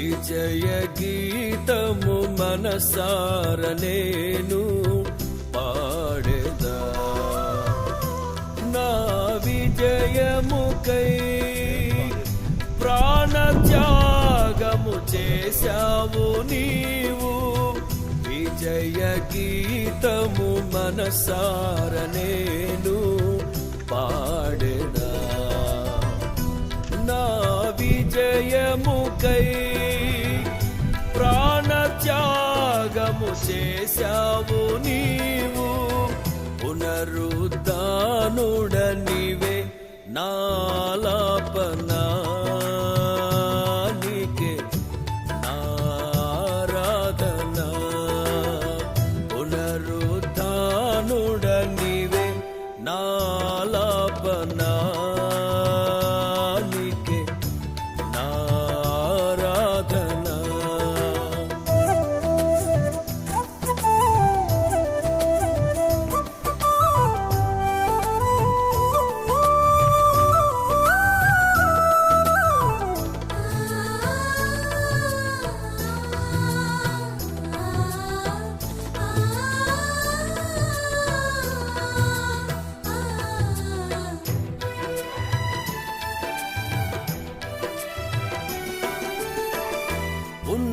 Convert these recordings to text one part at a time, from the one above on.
విజయ గీతము మనసార నేను పాడేదా. నా విజయముకై ప్రాణ త్యాగము చేశావు నీవు. విజయ గీతము మనసార నేను పాడేదా. నా విజయముకై చేశావు నీవు. పునరుద్ధానుడనివే నాలాపనా.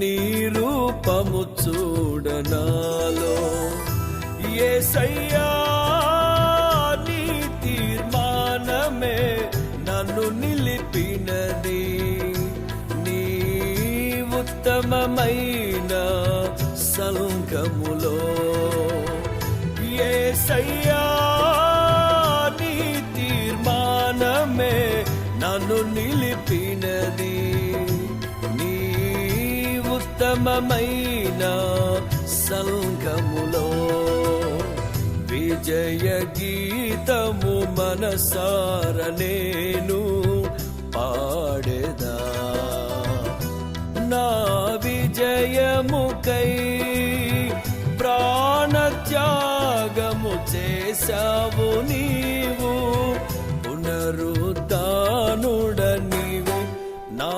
నీ రూపము చూడనాలో. ఏసయ్యా నీ తీర్మానమే నన్ను నిలిపినది. నీ ఉత్తమమైన సంగములో. ఏసయ్యా నీ తీర్మానమే నన్ను నిలిపినది. ఉత్తమమైన సంగములో విజయ గీతము మనసార నేను పాడేదా. నా విజయముకై ప్రాణత్యాగము చేశావు నీవు పునరుద్ధానుడనివి నా